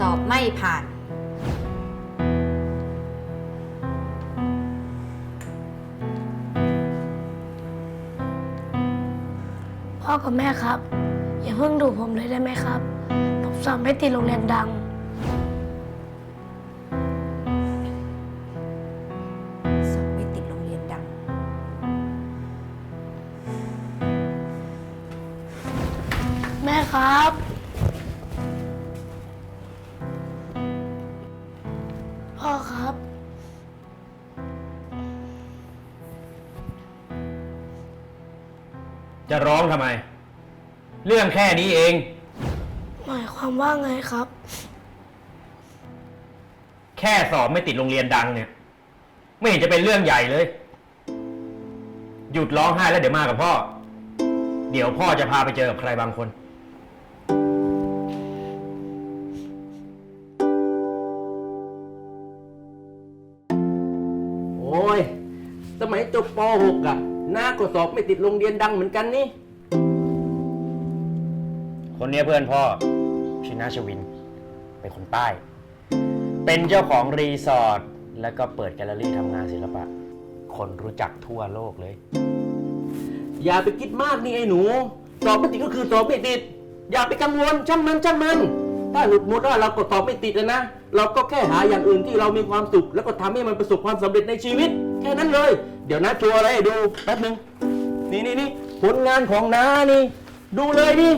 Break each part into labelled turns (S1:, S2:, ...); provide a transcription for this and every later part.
S1: สอบไม่ผ่าน
S2: พ่อกับแม่ครับ อย่าเพิ่งดูผมเลยได้ไหมครับ ผมสอบไม่ติดโรงเรียนดัง
S3: จะร้องทำไม เรื่องแค่นี้เอง
S2: หมายความว่าไงครับ
S3: แค่สอบไม่ติดโรงเรียนดังเนี่ย ไม่เห็นจะเป็นเรื่องใหญ่เลย หยุดร้องไห้แล้วเดี๋ยวมากับพ่อ เดี๋ยวพ่อจะพาไปเจอกับใครบางคน
S4: โอ้ย สมัยจบป .6 อะ น้าก็สอบไม่ติดโรงเรียนดังเหมือนกันนี่
S3: คนเนี้ยเพื่อนพ่อชินาชวิน เป็นคนใต้ เป็นเจ้าของรีสอร์ทแล้วก็เปิดแกลเลอรี่ทำงานศิลปะ คนรู้จักทั่วโลกเลย
S4: อย่าไปคิดมากนี่ไอ้หนู สอบไม่ติดก็คือสอบไม่ติด อย่าไปกังวลช่างมันช่างมัน ถ้าหลุดมุดว่าเราก็สอบไม่ติดอะนะ เราก็แค่หาอย่างอื่นที่เรามีความสุข แล้วก็ทำให้มันประสบความสำเร็จในชีวิต แค่นั้นเลย เดี๋ยวนะโชว์อะไรให้ดูแป๊บหนึงนี่นี่นี่ผลงานของน้านี่ ดูเลยนี่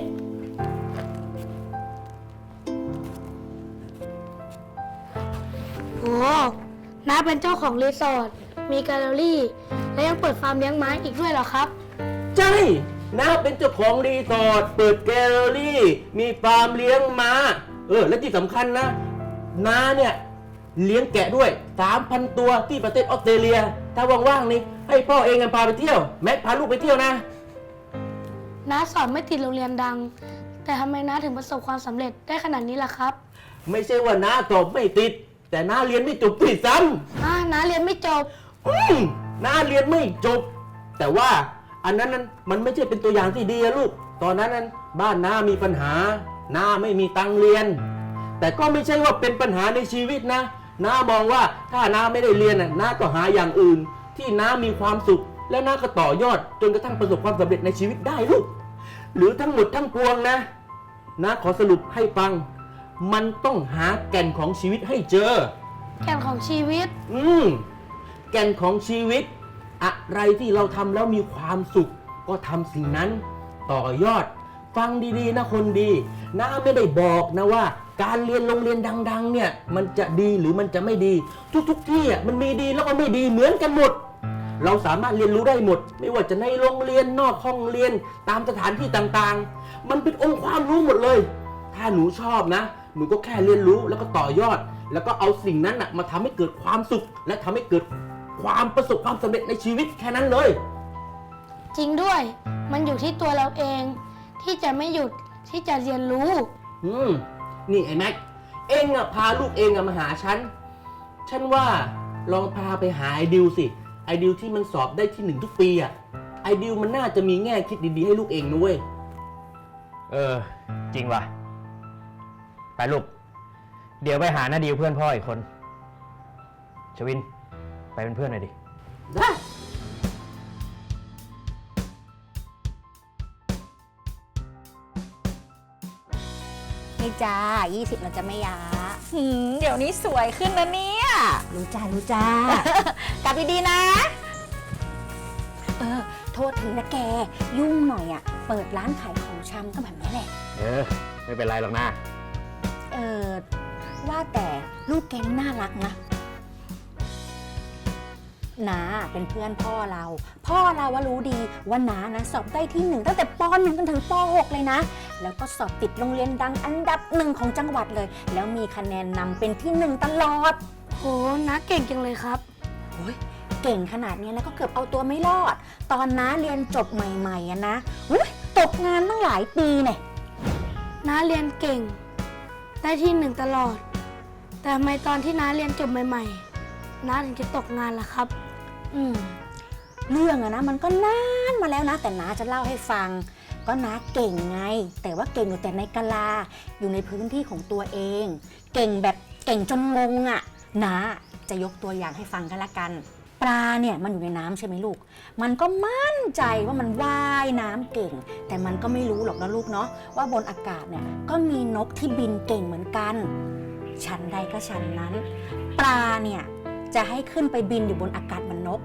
S2: โอ้น้าเป็นเจ้าของรีสอร์ทมีแกลเลอรี่ และยังเปิดฟาร์มเลี้ยงไม้อีกด้วยเหรอครับ
S4: ใช่ น้าเป็นเจ้าของรีสอร์ทเปิดแกลเลอรี่ มีฟาร์มเลี้ยงม้า เออ และที่สำคัญนะน้าเนี่ย เลี้ยงแกะด้วย 3,000 ตัวที่ประเทศออสเตรเลีย ถ้าว่างๆนี่ให้พ่อเองกันพาไปเที่ยว แม็กพาลูกไปเที่ยวนะ
S2: น้าสอบไม่ติดโรงเรียนดัง แต่ทำไมน้าถึงประสบความสำเร็จได้ขนาดนี้ล่ะครับ
S4: ไม่ใช่ว่าน้าสอบไม่ติด แต่น้าเรียนไม่จบติดซ้
S2: อ่าน้าเรียนไม่จบำ
S4: อืมน้าเรียนไม่จบ แต่ว่า อันนั้นนั้นมันไม่ใช่เป็นตัวอย่างที่ดีอะลูก ตอนนั้นนั้นบ้านน้ามีปัญหาน้าไม่มีตังค์เรียน แต่ก็ไม่ใช่ว่าเป็นปัญหาในชีวิตนะน้ามองว่าถ้าน้าไม่ได้เรียนน่ะน้าก็หาอย่างอื่น ที่น้ามีความสุข แล้วน้าก็ต่อยอด จนกระทั่งประสบความสำเร็จในชีวิตได้ลูก หรือทั้งหมดทั้งปวงนะน้าขอสรุปให้ฟัง มันต้องหาแก่นของชีวิตให้เจอ
S2: แก่นของชีวิต
S4: อืมแก่นของชีวิต อะไรที่เราทำแล้วมีความสุข ก็ทำสิ่งนั้นต่อยอด ฟังดีๆนะคนดีน้าไม่ได้บอกนะว่า การเรียนโรงเรียนดัง ๆ เนี่ยมันจะดีหรือมันจะไม่ดี ทุก ๆ ที่อะมันมีดีแล้วก็ไม่ดีเหมือนกันหมด เราสามารถเรียนรู้ได้หมด ไม่ว่าจะในโรงเรียนนอกห้องเรียนตามสถานที่ต่างๆ มันเป็นองค์ความรู้หมดเลย ถ้าหนูชอบนะ หนูก็แค่เรียนรู้แล้วก็ต่อยอด แล้วก็เอาสิ่งนั้นนะมาทำให้เกิดความสุขและทำให้เกิด ความประสบความสำเร็จในชีวิตแค่นั้นเลย
S2: จริงด้วย มันอยู่ที่ตัวเราเอง ที่จะไม่หยุดที่จะเรียนรู้
S4: อืม นี่ไอ้แม็ก เองอะพาลูกเองอะมาหาฉัน ฉันว่าลองพาไปหาไอดิวสิ ไอดิวที่มันสอบได้ที่หนึ่งทุกปีอะไอดิวมันน่าจะมีแง่คิดดีๆให้ลูกเองนะเว้ย
S3: เออ จริงว่ะ ไปลูก เดี๋ยวไปหาหน้าดิวเพื่อนพ่ออีกคน ชวิน ไปเป็นเพื่อนหน่อยดิ
S4: ได้
S5: นี่จ้า20เราจะไม่ยา
S1: หืมเดี๋ยวนี้สวยขึ้นนะเนี่ย
S5: รู้จ้ารู้จ้า
S1: กลับดีๆนะ
S5: เออ โทษทีนะแก ยุ่งหน่อยอะ่ะ เปิดร้านขายของชำก็แบบนี้แหละ
S3: เออ ไม่เป็นไรหรอกนะ
S5: เออ ว่าแต่ลูกแกนี่น่ารักนะ นาเป็นเพื่อนพ่อเรา พ่อเราว่ารู้ดีว่านานะสอบได้ที่หนึ่งตั้งแต่ปหนึ่งจนถึงปหกเลยนะ แล้วก็สอบติดโรงเรียนดังอันดับหนึ่งของจังหวัดเลย แล้วมีคะแนนนำเป็นที่หนึ่งตลอด
S2: โหน้าเก่งจังเลยครับ
S5: โอ้ยเก่งขนาดเนี้ยนะก็เกือบเอาตัวไม่รอด ตอนน้าเรียนจบใหม่ๆอะนะอุ๊ยตกงานตั้งหลายปีเนี่ย
S2: น้าเรียนเก่ง ได้ที่หนึ่งตลอด แต่ทำไมตอนที่น้าเรียนจบใหม่ๆน้าถึงจะตกงานล่ะครับ
S5: อืมเรื่องอะนะมันก็นานมาแล้วนะ แต่น้าจะเล่าให้ฟัง ก็น้าเก่งไง แต่ว่าเก่งอยู่แต่ในกะลาอยู่ในพื้นที่ของตัวเอง เก่งแบบเก่งจนงงอะน้าจะยกตัวอย่างให้ฟังกันละกัน ปลาเนี่ยมันอยู่ในน้ำใช่ไหมลูก มันก็มั่นใจว่ามันว่ายน้ำเก่ง แต่มันก็ไม่รู้หรอกนะลูกเนาะว่าบนอากาศเนี่ยก็มีนกที่บินเก่งเหมือนกัน ชั้นใดก็ชั้นนั้น ปลาเนี่ย จะให้ขึ้นไปบินอยู่บนอากาศมันนก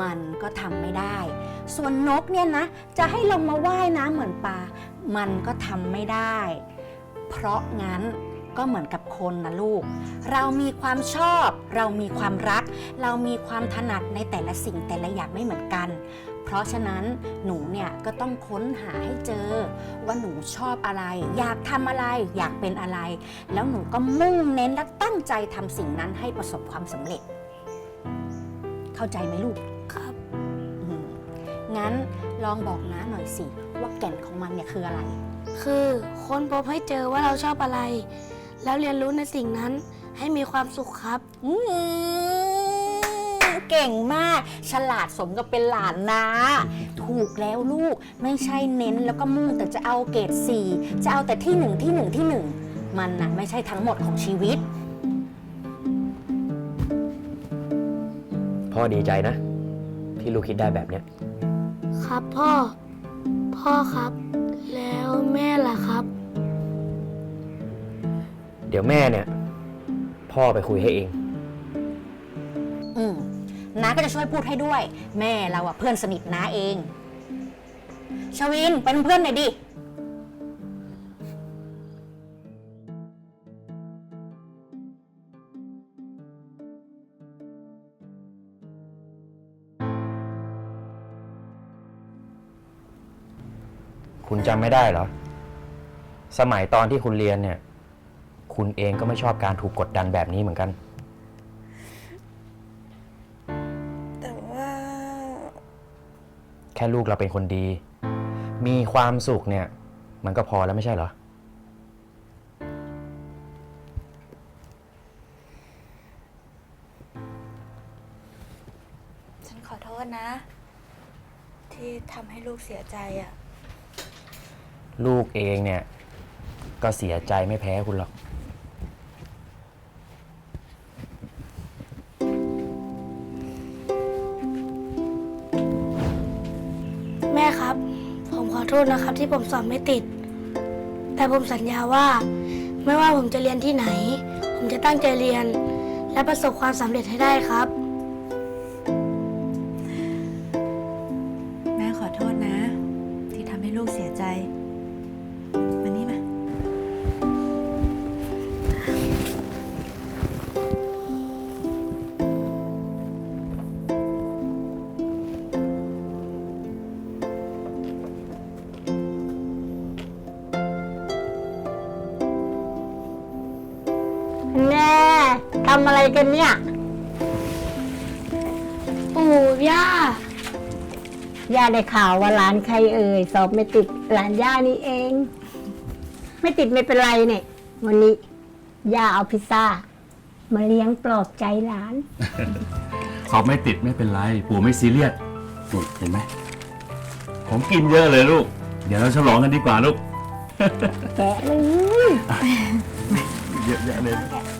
S5: มันก็ทำไม่ได้ ส่วนนกเนี่ยนะ จะให้ลงมาว่ายน้ำเหมือนปลา มันก็ทำไม่ได้ เพราะงั้นก็เหมือนกับคนนะลูก เรามีความชอบ เรามีความรัก เรามีความถนัดในแต่ละสิ่งแต่ละอย่างไม่เหมือนกัน เพราะฉะนั้นหนูเนี่ยก็ต้องค้นหาให้เจอ ว่าหนูชอบอะไร อยากทำอะไร อยากเป็นอะไร แล้วหนูก็มุ่งเน้นและตั้งใจทำสิ่งนั้นให้ประสบความสำเร็จ เข้าใจไหมลูก
S2: ครับ
S5: อืมงั้นลองบอกน้าหน่อยสิ ว่าแก่นของมันเนี่ยคืออะไร
S2: คือค้นพบให้เจอว่าเราชอบอะไร แล้วเรียนรู้ในสิ่งนั้นให้มีความสุขครับ
S5: อืมเก่งมาก ฉลาดสมกับเป็นหลานนะ ถูกแล้วลูกไม่ใช่เน้นแล้วก็มุ่งแต่จะเอาเกรดสี่จะเอาแต่ที่หนึ่งที่หนึ่งที่หนึ่งมันนะไม่ใช่ทั้งหมดของชีวิต
S3: พ่อดีใจนะ ที่ลูกคิดได้แบบเนี้ย
S2: ครับพ่อ พ่อครับ แล้วแม่ล่ะครับ
S3: เดี๋ยวแม่เนี่ย พ่อไปคุยให้เอง
S5: อืมน้าก็จะช่วยพูดให้ด้วย แม่เราอะเพื่อนสนิทน้าเอง ชวินเป็นเพื่อนหน่อยดิ
S3: คุณจำไม่ได้เหรอ สมัยตอนที่คุณเรียนเนี่ย คุณเองก็ไม่ชอบการถูกกดดันแบบนี้เหมือนกัน
S6: แต่ว่า
S3: แค่ลูกเราเป็นคนดี มีความสุขเนี่ย มันก็พอแล้วไม่ใช่เหรอ
S6: ฉันขอโทษนะ ที่ทำให้ลูกเสียใจอะ่ะ
S3: ลูกเองเนี่ย ก็เสียใจไม่แพ้คุณหรอก
S2: แม่ครับ ผมขอโทษนะครับที่ผมสอบไม่ติด แต่ผมสัญญาว่า ไม่ว่าผมจะเรียนที่ไหน ผมจะตั้งใจเรียน และประสบความสำเร็จให้ได้ครับ
S6: แม่ขอโทษนะ ที่ทำให้ลูกเสียใจ
S7: แน่ทำอะไรกันเนี่ย
S2: ปู่ย่า
S7: ย่าได้ข่าวว่าหลานใครเอ่ยสอบไม่ติดหลานย่านี่เอง ไม่ติดไม่เป็นไรเนี่ย วันนี้ ย่าเอาพิซซ่า มาเลี้ยงปลอบใจหลาน
S8: สอบไม่ติดไม่เป็นไร ปู่ไม่ซีเรียสนี่เห็นไหมผมกินเยอะเลยลูก เดี๋ยวเราฉลองกันดีกว่าลูก
S7: แกะเลย
S8: dễ dàng
S7: lên